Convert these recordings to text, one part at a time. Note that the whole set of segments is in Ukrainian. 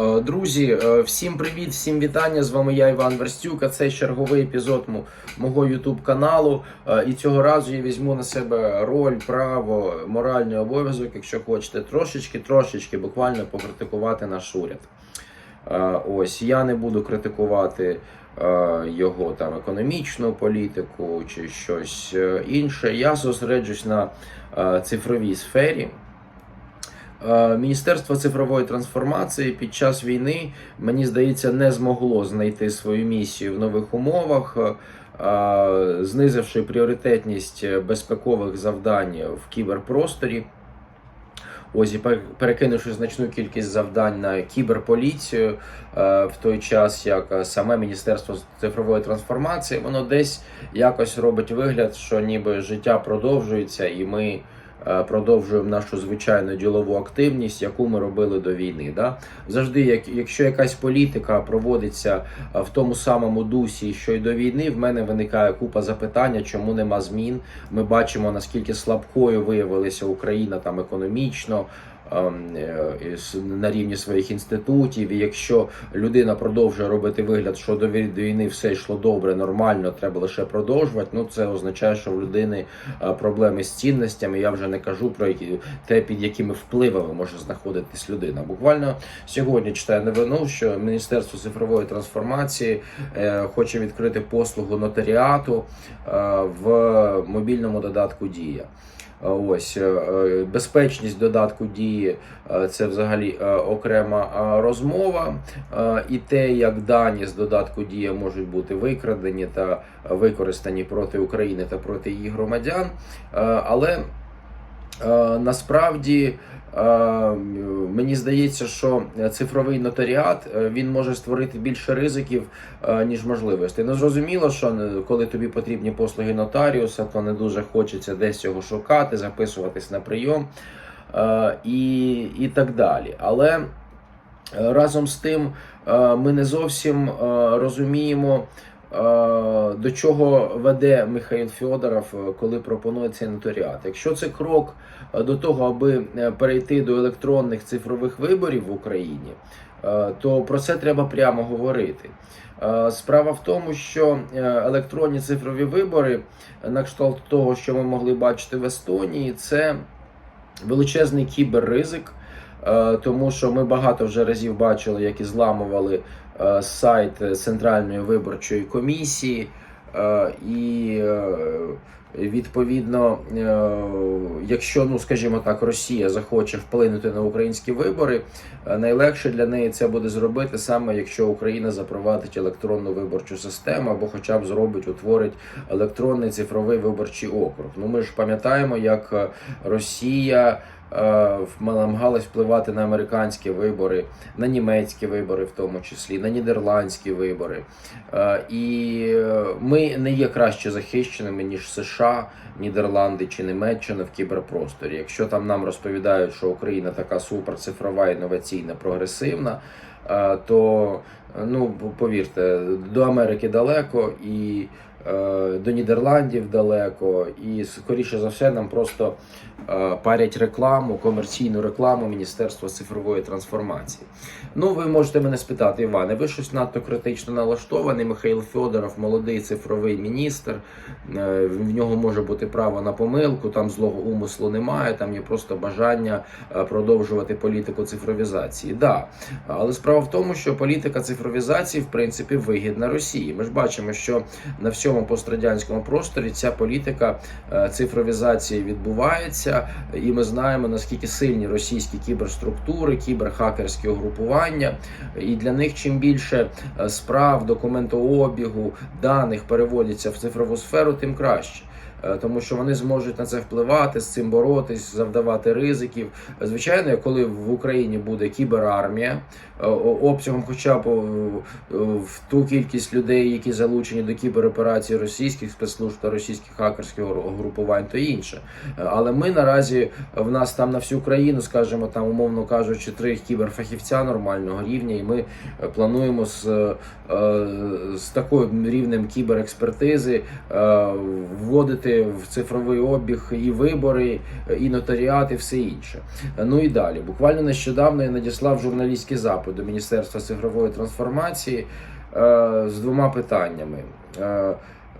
Е, Друзі, е, всім привіт, всім вітання. З вами я, Іван Верстюк. а Це черговий епізод мо- мого YouTube каналу. Е, І цього разу я візьму на себе роль, право, моральний обов'язок, якщо хочете, трошечки, трошечки буквально покритикувати наш уряд. Ось я не буду критикувати його там економічну політику чи щось інше. Я зосереджусь на цифровій сфері. Е, Міністерство цифрової трансформації під час війни, мені здається, не змогло знайти свою місію в нових умовах, е, знизивши пріоритетність безпекових завдань в кіберпросторі. Ось і перекинувши значну кількість завдань на кіберполіцію, е, в той час як саме Міністерство цифрової трансформації, воно десь якось робить вигляд, що ніби життя продовжується, і ми продовжуємо нашу звичайну ділову активність, яку ми робили до війни. Да? Завжди, як, якщо якась політика проводиться е, в тому самому дусі, що й до війни, в мене виникає купа запитання, чому нема змін. Ми бачимо наскільки слабкою виявилася Україна там економічно. Е, На рівні своїх інститутів, і якщо людина продовжує робити вигляд, що до вій- війни все йшло добре, нормально, треба лише продовжувати. Ну це означає, що в людини е, проблеми з цінностями. Я вже не кажу про які те, під якими впливами може знаходитись людина. Буквально сьогодні читаю новину, що Міністерство цифрової трансформації е, хоче відкрити послугу нотаріату в мобільному додатку Дія. Е, Ось е, е, безпечність додатку дії це взагалі окрема розмова, і те, як дані з додатку дія можуть бути викрадені та використані проти України та проти її громадян. Але насправді е, мені здається, що цифровий нотаріат е, він може створити більше ризиків, е, ніж можливостей. Ну зрозуміло, що е, коли тобі потрібні послуги нотаріуса, то не дуже хочеться десь його шукати, записуватись на прийом е, і, і так далі. Але е, разом з тим е, ми не зовсім е, розуміємо. До чого веде Михайло Федоров, е, коли пропонує цей нотаріат? Якщо це крок е, до того, аби е, перейти до електронних цифрових виборів в Україні, то про це треба прямо говорити. Справа в тому, що електронні цифрові вибори, на кшталт того, що ми могли бачити в Естонії, це величезний кіберризик. Тому що ми багато вже разів бачили, як і зламували сайт Центральної виборчої комісії, Е, і е, відповідно, е, якщо ну скажімо так, Росія захоче вплинути на українські вибори, е, найлегше для неї це буде зробити саме якщо Україна запровадить електронну виборчу систему або хоча б зробить, утворить електронний цифровий виборчий округ. Ну ми ж пам'ятаємо, як е, Росія. Е, намагалась впливати на американські вибори, на німецькі вибори, в тому числі, на нідерландські вибори. Е, І е, ми не є краще захищеними ніж США, Нідерланди чи Німеччина в кіберпросторі. Якщо там нам розповідають, що Україна така суперцифрова, інноваційна, прогресивна, е, то ну повірте, до Америки далеко і. е, До Нідерландів далеко, і скоріше за все нам просто е, парять рекламу, комерційну рекламу Міністерства цифрової трансформації. Ну, ви можете мене спитати, Іване, ви щось надто критично налаштований. Михайло Федоров, молодий цифровий міністр. е, В нього може бути право на помилку, там злого умислу немає, там є просто бажання е, продовжувати політику цифровізації. Да. Але справа в тому, що політика цифровізації, в принципі, вигідна Росії. Ми ж бачимо, що на всьому пострадянському просторі ця політика е, цифровізації відбувається, і ми знаємо наскільки сильні російські кіберструктури, кіберхакерські угрупування. І для них чим більше е, справ, документообігу, даних переводяться в цифрову сферу, тим краще. Е, Тому що вони зможуть на це впливати, з цим боротись, завдавати ризиків. Звичайно, коли в Україні буде кіберармія е, обсягом, хоча б е, в ту кількість людей, які залучені до кібероперацій російських спецслужб та російських хакерських гру- угрупувань, то інше. Але ми наразі в нас там на всю країну, скажімо, там умовно кажучи, три кіберфахівця нормального рівня, і ми плануємо з, з таким рівнем кіберекспертизи вводити в цифровий обіг і вибори, і нотаріат, і все інше. Ну і далі. Буквально нещодавно я надіслав журналістський запит до Міністерства цифрової трансформації е, з двома питаннями.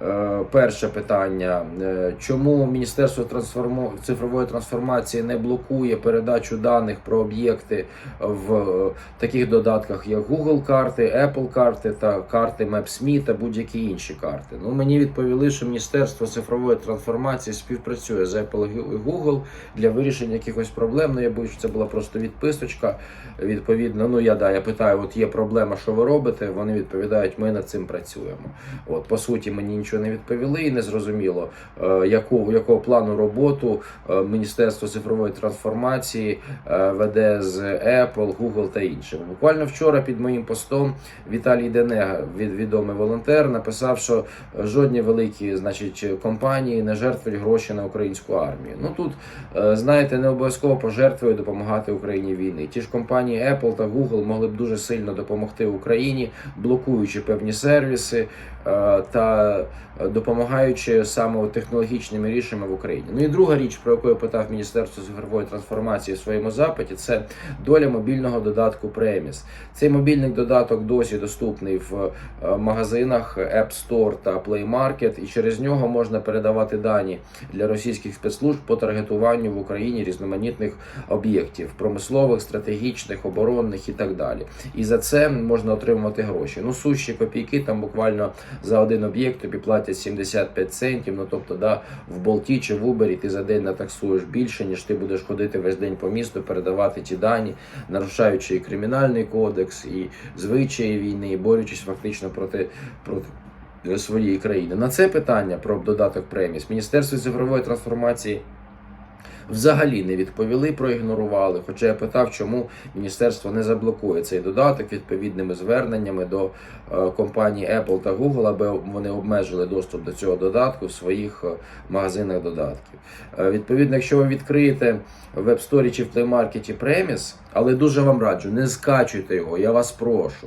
Е, Перше питання: Е, чому Міністерство цифрової трансформації не блокує передачу даних про об'єкти в е, таких додатках, як Google карти, Apple карти та карти Maps.me та будь-які інші карти? Ну мені відповіли, що Міністерство цифрової трансформації співпрацює з Apple і Google для вирішення якихось проблем. Ну я боюсь, що це була просто відписочка. Відповідно, ну я да, я питаю, от є проблема, що ви робите? Вони відповідають, ми над цим працюємо. От по суті, мені нічого не відповіли, і не зрозуміло, е, яку, якого плану роботу е, Міністерство цифрової трансформації е, веде з Apple, Google та іншими. Буквально вчора під моїм постом Віталій Денега, від відомий волонтер, написав, що жодні великі, значить, компанії не жертвують гроші на українську армію. Ну тут знаєте, не обов'язково пожертвує допомагати Україні війни. Ті ж компанії Apple та Google могли б дуже сильно допомогти Україні, блокуючи певні сервіси та допомагаючи саме технологічними рішеннями в Україні. Ну і друга річ, про яку я питав Міністерство цифрової трансформації в своєму запиті, це доля мобільного додатку Преміс. Цей мобільний додаток досі доступний в е, магазинах App Store та Play Market, і через нього можна передавати дані для російських спецслужб по таргетуванню в Україні різноманітних об'єктів промислових, стратегічних, оборонних і так далі. І за це можна отримувати гроші. Ну сущі копійки там буквально за один об'єкт тобі платять 75 центів. Ну тобто, да, в болті чи в Убері ти за день натаксуєш більше, ніж ти будеш ходити весь день по місту, передавати ті дані, нарушаючи і кримінальний кодекс, і звичаї війни, і борючись фактично проти проти своєї країни. На це питання про додаток преміс Міністерство цифрової трансформації. Взагалі не відповіли, проігнорували. Хоча я питав, чому міністерство не заблокує цей додаток відповідними зверненнями до е, компаній Apple та Google, аби вони обмежили доступ до цього додатку в своїх е, магазинах додатків. Е, відповідно, якщо ви відкриєте в App Store чи в Play Market Premise, але дуже вам раджу, не скачуйте його, я вас прошу.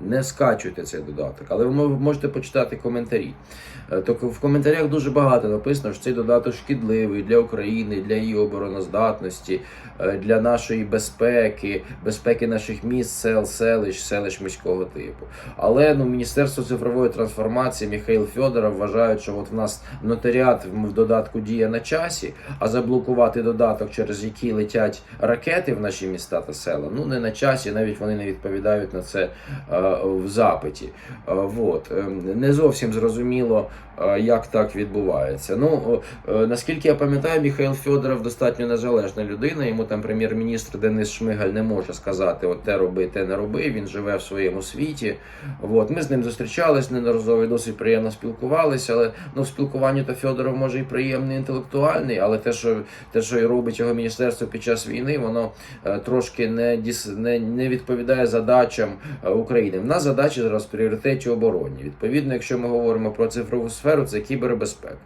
Не скачуйте цей додаток, але ви можете почитати коментарі. Е, То в коментарях дуже багато написано, що цей додаток шкідливий для України, для її обороноздатності, е, для нашої безпеки, безпеки наших міст, сел, селищ, селищ міського типу. Але ну, Міністерство цифрової трансформації Михайло Федоров вважають, що от в нас нотаріат в додатку діє на часі, а заблокувати додаток, через який летять ракети в наші міста та села, ну не на часі, навіть вони не відповідають на це. В запиті. Е, Вот. Е, Не зовсім зрозуміло, е, як так відбувається. Ну, е, наскільки я пам'ятаю, Михайло Федоров достатньо незалежна людина. Йому там прем'єр-міністр Денис Шмигаль не може сказати, от те роби, те не роби. Він живе в своєму світі. От. Ми з ним зустрічались неодноразово досить приємно спілкувалися, але ну, в спілкуванні то Федоров може і приємний, інтелектуальний, але те, що те, що і робить його міністерство під час війни, воно трошки не, не, не відповідає задачам України. В нас задача зараз в пріоритеті оборонні. Відповідно, якщо ми говоримо про цифрову сферу, це кібербезпека.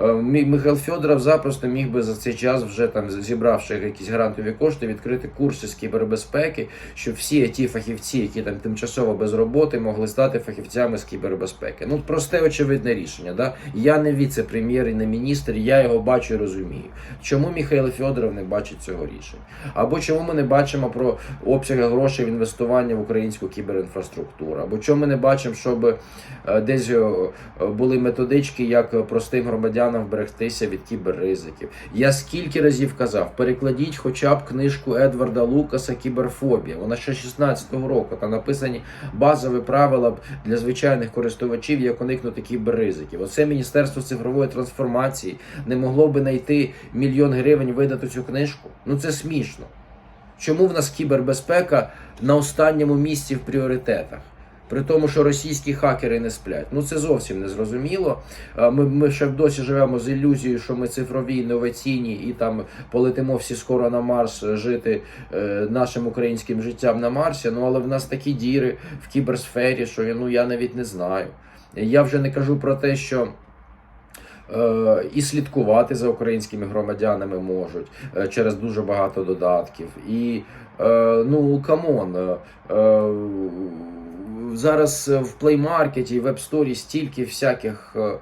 Е, Михайло Федоров запросто міг би за цей час, вже там зібравши якісь грантові кошти, відкрити курси з кібербезпеки, щоб всі ті фахівці, які там тимчасово без роботи, могли стати фахівцями з кібербезпеки. Ну просте очевидне рішення. Да? Я не віце-прем'єр і не міністр, я його бачу і розумію. Чому Михайло Федоров не бачить цього рішення? Або чому ми не бачимо про обсяги грошей в інвестування в українську кіберінфраструктуру? Або чому ми не бачимо, щоб е, десь е, були методички, як простим громадянам вберегтися від кіберризиків? Я скільки разів казав, перекладіть хоча б книжку Едварда Лукаса Кіберфобія. Вона ще 16-го року. Там написані базові правила для звичайних користувачів, як уникнути кіберризиків. Оце Міністерство цифрової трансформації не могло би знайти мільйон гривень видати цю книжку. Ну це смішно. Чому в нас кібербезпека на останньому місці в пріоритетах? При тому, що російські хакери не сплять. Ну це зовсім не зрозуміло. Ми, ми ще досі живемо з ілюзією, що ми цифрові, інноваційні і там полетимо всі скоро на Марс е, жити е, нашим українським життям на Марсі. Ну але в нас такі діри в кіберсфері, що ну, я навіть не знаю. Я вже не кажу про те, що. Е, І слідкувати за українськими громадянами можуть е, через дуже багато додатків. І ну камон. Е, е, Зараз в Play Market і в App Store стільки всяких е,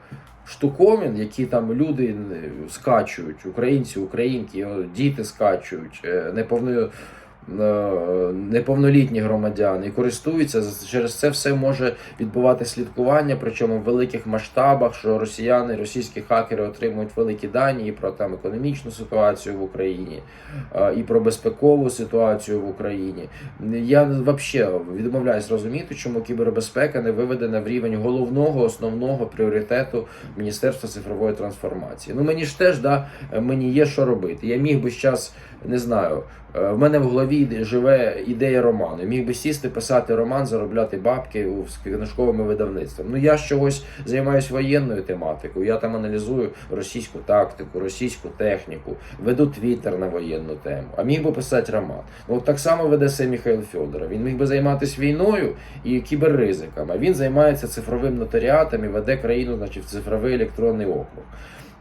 штуковин, які там люди е, скачують, українці, українки, діти скачують, неповно, неповнолітні громадяни і користуються. Через це все може відбувати слідкування, причому в великих масштабах, що росіяни, російські хакери отримують великі дані і про там економічну ситуацію в Україні, е, і про безпекову ситуацію в Україні. Я взагалі відмовляюсь розуміти, чому кібербезпека не виведена в рівень головного основного пріоритету Міністерства цифрової трансформації. Ну мені ж теж да, мені є що робити. Я міг би зараз, не знаю, е, в мене в голові живе ідея роману. Міг би сісти, писати роман, заробляти бабки з книжковими видавництвами. Ну я чогось займаюся воєнною тематикою. Я там аналізую російську тактику, російську техніку, веду твіттер на воєнну тему. А міг би писати роман. Ну так само веде себе Михайло Федоров. Він міг би займатися війною і кіберризиками. Він займається цифровим нотаріатом і веде країну, значить, в цифровий електронний округ.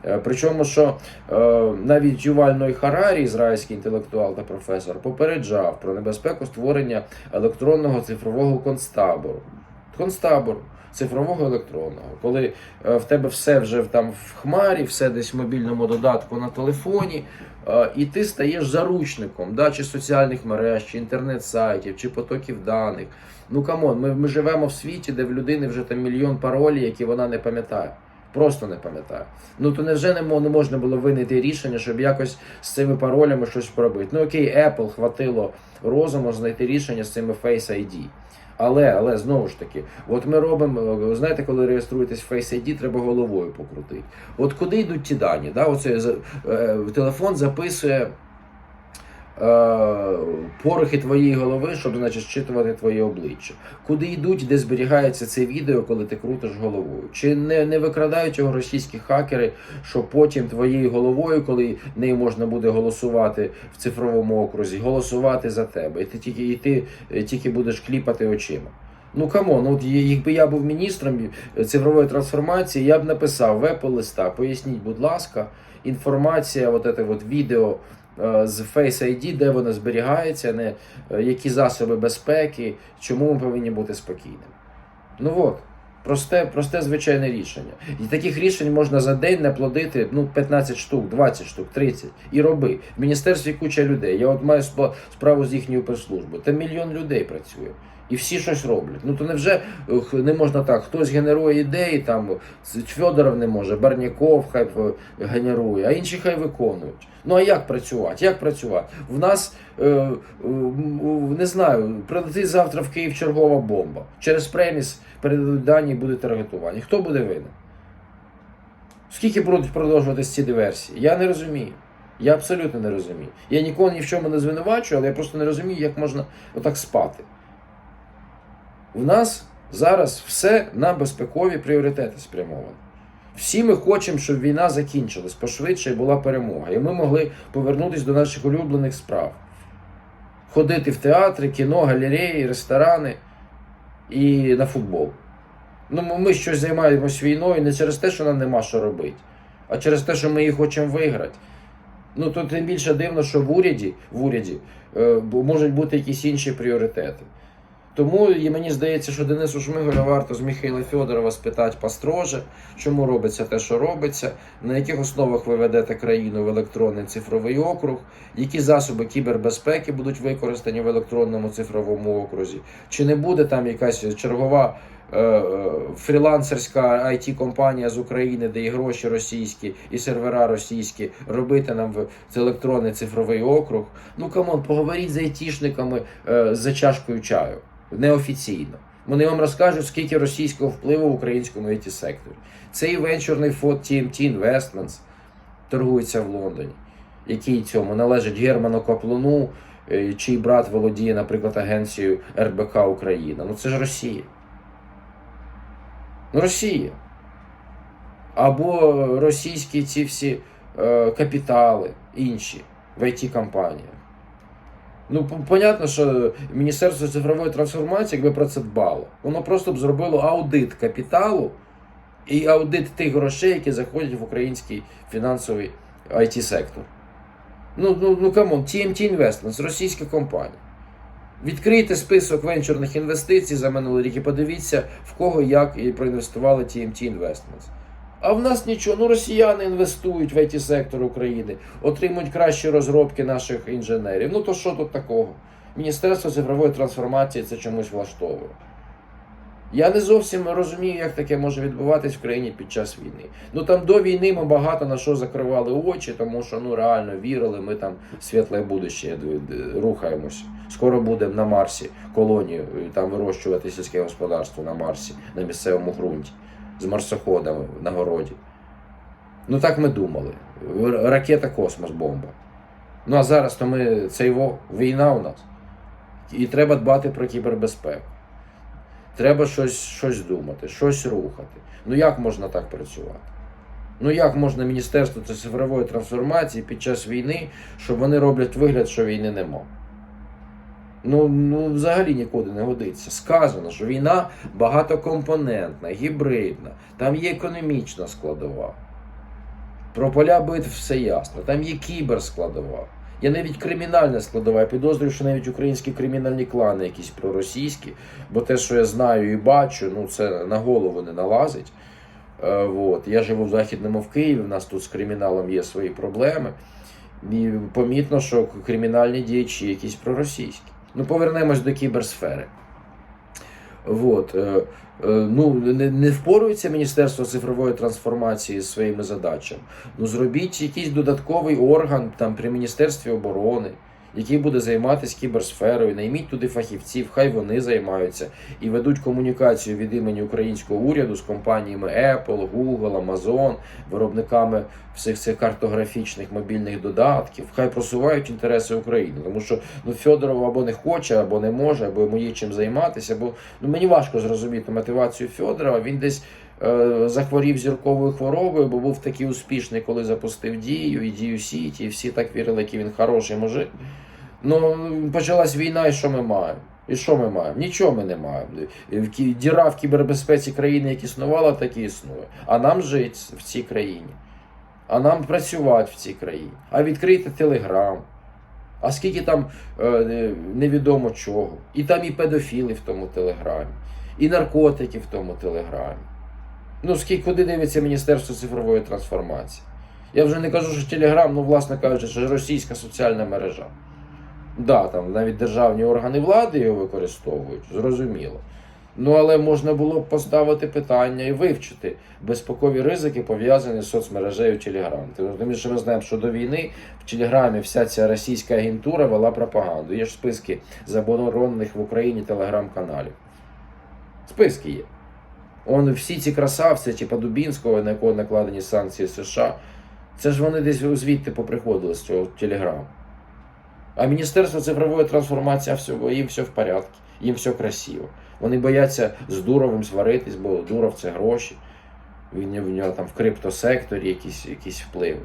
Е, Причому, що е, навіть Юваль Ной Харарі, ізраїльський інтелектуал та професор, попереджав про небезпеку створення електронного цифрового концтабору. Концтабору цифрового електронного, коли е, в тебе все вже там в хмарі, все десь в мобільному додатку на телефоні, і ти стаєш заручником да, чи соціальних мереж, чи інтернет-сайтів, чи потоків даних. Ну камон, ми, ми живемо в світі, де в людини вже там мільйон паролів, які вона не пам'ятає. Просто не пам'ятаю. Ну то невже не, мо- не можна було винайти рішення, щоб якось з цими паролями щось пробити? Ну окей, Apple хватило розуму знайти рішення з цими Face ID. Але, але знову ж таки, от ми робимо, е, знаєте, коли реєструєтесь в Face ID, треба головою покрутити. От куди йдуть ті дані? Да? Оце, е, телефон записує е, порохи твоєї голови, щоб значить зчитувати твоє обличчя. Куди йдуть, де зберігається це відео, коли ти крутиш головою? Чи не, не викрадають його російські хакери, що потім твоєю головою, коли нею можна буде голосувати в цифровому окрузі, голосувати за тебе, і ти тільки і ти е, тільки будеш кліпати очима. Ну камон, от якби я був міністром цифрової трансформації, я б написав в Apple листа, поясніть, будь ласка, інформація, от це от відео е, з Face ID, де вона зберігається, не, е, які засоби безпеки, чому ми повинні бути спокійними. Ну от, просте, просте звичайне рішення. І таких рішень можна за день наплодити ну, 15 штук, 20 штук, 30. І роби. В міністерстві куча людей. Я от маю справу з їхньою прес-службою. Там мільйон людей працює. І всі щось роблять. Ну то невже е, х- не можна так? Хтось генерує ідеї, там Федоров не може, Барняков хай е, генерує, а інші хай виконують. Ну а як працювати? Як працювати? В нас е, е, не знаю, прилетить завтра в Київ чергова бомба. Через преміс передадуть дані і буде таргетування. Хто буде винен? Скільки будуть продовжуватися ці диверсії? Я не розумію. Я абсолютно не розумію. Я нікого ні в чому не звинувачую, але я просто не розумію, як можна отак спати. В нас зараз все на безпекові пріоритети спрямовано. Всі ми хочемо, щоб війна закінчилась пошвидше і була перемога. І ми могли повернутися до наших улюблених справ. Ходити в театри, кіно, галереї, ресторани і на футбол. Ну, ми щось займаємось війною не через те, що нам нема що робити, а через те, що ми її хочемо виграти. Ну, то тим більше дивно, що в уряді, в уряді е, можуть бути якісь інші пріоритети. Тому і мені здається, що Денису Шмиголя варто з Михайла Федорова спитати построже, чому робиться те, що робиться, на яких основах ви ведете країну в електронний цифровий округ, які засоби кібербезпеки будуть використані в електронному цифровому окрузі, чи не буде там якась чергова е, е, фрілансерська it компанія з України, де і гроші російські, і сервера російські, робити нам в електронний цифровий округ. Ну камон, поговоріть з айтішниками е, за чашкою чаю неофіційно. Вони вам розкажуть, скільки російського впливу в українському it секторі. Цей венчурний фонд TMT Investments торгується в Лондоні, який цьому належить Герману Каплуну, е, чий брат володіє, наприклад, агенцією РБК Україна. Ну це ж Росія. Ну, Росія. Або російські ці всі е, капітали, інші в it компаніях Ну, понятно, що Міністерство цифрової трансформації, якби про це дбало, воно просто б зробило аудит капіталу і аудит тих грошей, які заходять в український фінансовий it сектор Ну, ну, ну камон, TMT Investments, російська компанія. Відкрийте список венчурних інвестицій за минулий рік і подивіться, в кого як і проінвестували TMT Investments. А в нас нічого. Ну, росіяни інвестують в it сектор України, отримують кращі розробки наших інженерів. Ну то що тут такого? Міністерство цифрової трансформації це чомусь влаштовує. Я не зовсім розумію, як таке може відбуватись в країні під час війни. Ну там до війни ми багато на що закривали очі, тому що ну реально вірили, ми там світле будуще рухаємося. Скоро будемо на Марсі колонію там вирощувати сільське господарство на Марсі, на місцевому ґрунті, з марсоходами на городі. Ну так ми думали. Ракета космос, бомба. Ну а зараз то ми це його війна у нас. І треба дбати про кібербезпеку. Треба щось, щось думати, щось рухати. Ну як можна так працювати? Ну як можна Міністерство цифрової трансформації під час війни, що вони роблять вигляд, що війни нема? Ну, ну взагалі нікуди не годиться. Сказано, що війна багатокомпонентна, гібридна, там є економічна складова. Про поля битв все ясно. Там є кіберскладова. Є навіть кримінальна складова. Я підозрюю, що навіть українські кримінальні клани якісь проросійські, бо те, що я знаю і бачу, ну це на голову не налазить. Е, вот. Я живу в Західному в Києві, в нас тут з криміналом є свої проблеми. І помітно, що кримінальні діячі якісь проросійські. Ну, повернемось до кіберсфери. Вот. е, е, Ну, не, не впорується Міністерство цифрової трансформації зі своїми задачами. Ну, зробіть якийсь додатковий орган там при Міністерстві оборони, який буде займатися кіберсферою. Найміть туди фахівців, хай вони займаються і ведуть комунікацію від імені українського уряду з компаніями Apple, Google, Amazon, виробниками всіх цих картографічних мобільних додатків. Хай просувають інтереси України. Тому що ну, Федоров або не хоче, або не може, або йому є чим займатися. Бо ну, мені важко зрозуміти мотивацію Федорова. Він десь. Е, Захворів зірковою хворобою, бо був такий успішний, коли запустив дію, і дію Сіті, і всі так вірили, який він хороший мужик. Ну, почалась війна, і що ми маємо? І що ми маємо? Нічого ми не маємо. Діра в кібербезпеці країни, як існувала, так і існує. А нам жити в цій країні. А нам працювати в цій країні. А відкрити телеграм. А скільки там е, невідомо чого. І там і педофіли в тому телеграмі, і наркотики в тому телеграмі. Ну, скільки куди дивиться Міністерство цифрової трансформації? Я вже не кажу, що Телеграм, ну, власне кажучи, що російська соціальна мережа. Да, там навіть державні органи влади його використовують, зрозуміло. Ну, але можна було б поставити питання і вивчити безпекові ризики, пов'язані з соцмережею Telegram. Тому що ми знаємо, що до війни в Телеграмі вся ця російська агентура вела пропаганду. Є ж списки заборонених в Україні телеграм-каналів. Списки є. Он всі ці красавці, типу Дубінського, на якого накладені санкції США, це ж вони десь звідти поприходили з цього Телеграму. А Міністерство цифрової трансформації всього, їм все в порядку, їм все красиво. Вони бояться з Дуровим сваритись, бо Дуров це гроші. Він в нього там в криптосекторі якісь, якісь впливи.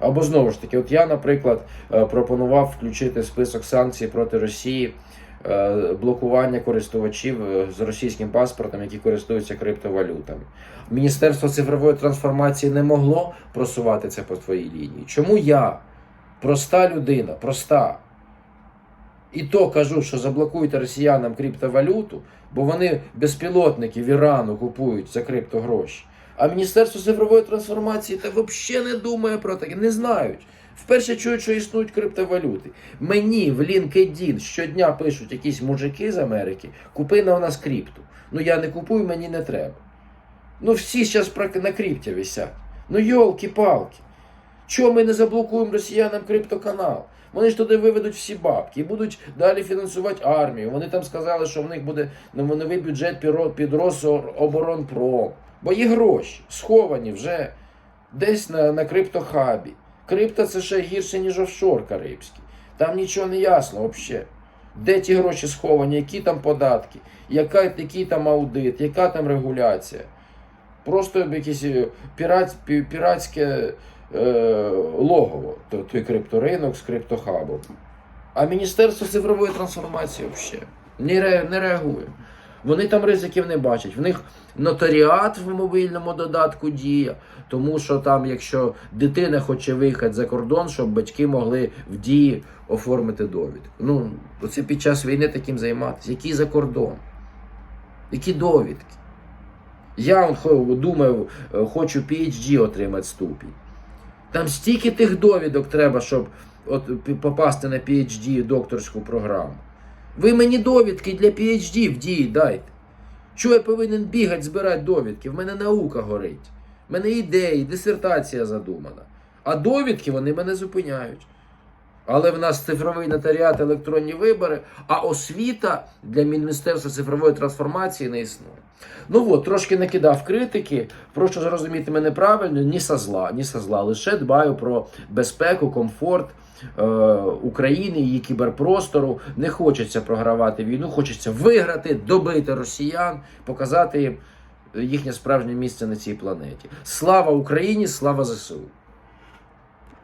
Або знову ж таки, от я, наприклад, е, пропонував включити список санкцій проти Росії блокування користувачів е, з російським паспортом, які користуються криптовалютами. Міністерство цифрової трансформації не могло просувати це по твоїй лінії. Чому я, проста людина, проста, і то кажу, що заблокуйте росіянам криптовалюту, бо вони безпілотники в Ірану купують за криптогроші. А Міністерство цифрової трансформації та взагалі не думає про таке, не знають. Вперше чують, що існують криптовалюти. Мені в LinkedIn щодня пишуть якісь мужики з Америки, купи на нас крипту. Ну я не купую, мені не треба. Ну всі зараз на крипті висять. Ну йолки-палки. Чого ми не заблокуємо росіянам криптоканал? Вони ж туди виведуть всі бабки і будуть далі фінансувати армію. Вони там сказали, що в них буде новий бюджет під- під Рособоронпром. Бо є гроші, сховані вже десь на, на криптохабі. Крипто це ще гірше, ніж офшор карибський. Там нічого не ясно взагалі. Де ті гроші сховані, які там податки, яка, який там аудит, яка там регуляція. Просто якесь е, пірат, піратське е, логово, то- той крипторинок з криптохабом. А Міністерство цифрової трансформації взагалі не реагує. Вони там ризиків не бачать. В них нотаріат в мобільному додатку діє, тому що там, якщо дитина хоче виїхати за кордон, щоб батьки могли в дії оформити довідку. Ну, це під час війни таким займатися. Який за кордон? Які довідки? Я он, думаю, е, хочу PhD отримати ступінь. Там стільки тих довідок треба, щоб от, попасти на PhD докторську програму. Ви мені довідки для PhD в дії дайте. Чого я повинен бігати, збирати довідки? В мене наука горить. В мене ідеї, дисертація задумана. А довідки вони мене зупиняють. Але в нас цифровий нотаріат, електронні вибори, а освіта для Міністерства цифрової трансформації не існує. Ну от, трошки накидав критики. Прошу зрозуміти мене правильно, ні со зла, ні со зла. Лише дбаю про безпеку, комфорт е, України, її кіберпростору. Не хочеться програвати війну, хочеться виграти, добити росіян, показати їм їхнє справжнє місце на цій планеті. Слава Україні, слава ЗСУ!